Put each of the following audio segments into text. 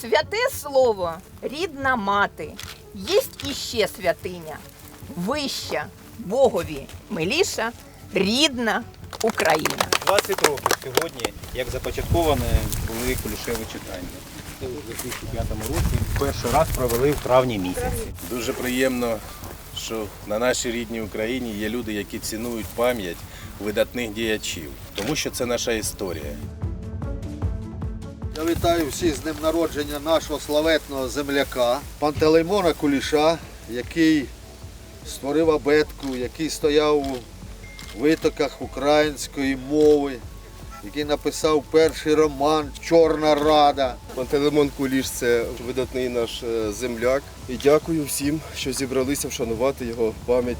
Святе слово, рідна мати, єсть іще святиня, вища Богові миліша, рідна Україна. 20 років сьогодні, як започатковане були кулішеві читання. У 2005 році перший раз провели в травні місяці. Дуже приємно, що на нашій рідній Україні є люди, які цінують пам'ять видатних діячів, тому що це наша історія. Я вітаю всіх з днем народження нашого славетного земляка Пантелеймона Куліша, який створив абетку, який стояв у витоках української мови, який написав перший роман Чорна Рада. Пантелеймон Куліш це видатний наш е, земляк. І дякую всім, що зібралися вшанувати його пам'ять.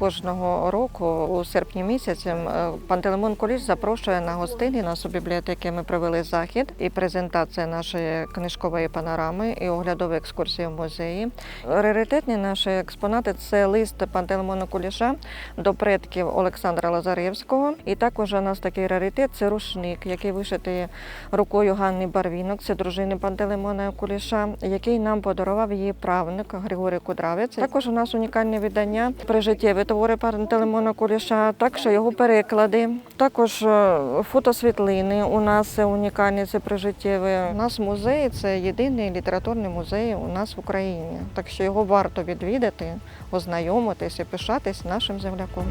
Кожного року у серпні місяці м, Пантелеймон Куліш запрошує на гостини нашу бібліотеки. Ми провели захід і презентація нашої книжкової панорами і оглядові екскурсії в музеї. Раритетні наші експонати це лист Пантелеймона Куліша до предків Олександра Лазаревського. І також у нас такий раритет це рушник, який вишитий рукою Ганни Барвінок, це дружини Пантелеймона Куліша, який нам подарував її правник Григорій Кудравець. Також у нас унікальне видання прижиттєві твори Пантелеймона Куліша, також його переклади, також е, фотосвітлини. У нас унікальні це прижиттєві. У нас музей це єдиний літературний музей у нас в Україні. Так що його варто відвідати, ознайомитися, пишатись нашим земляком.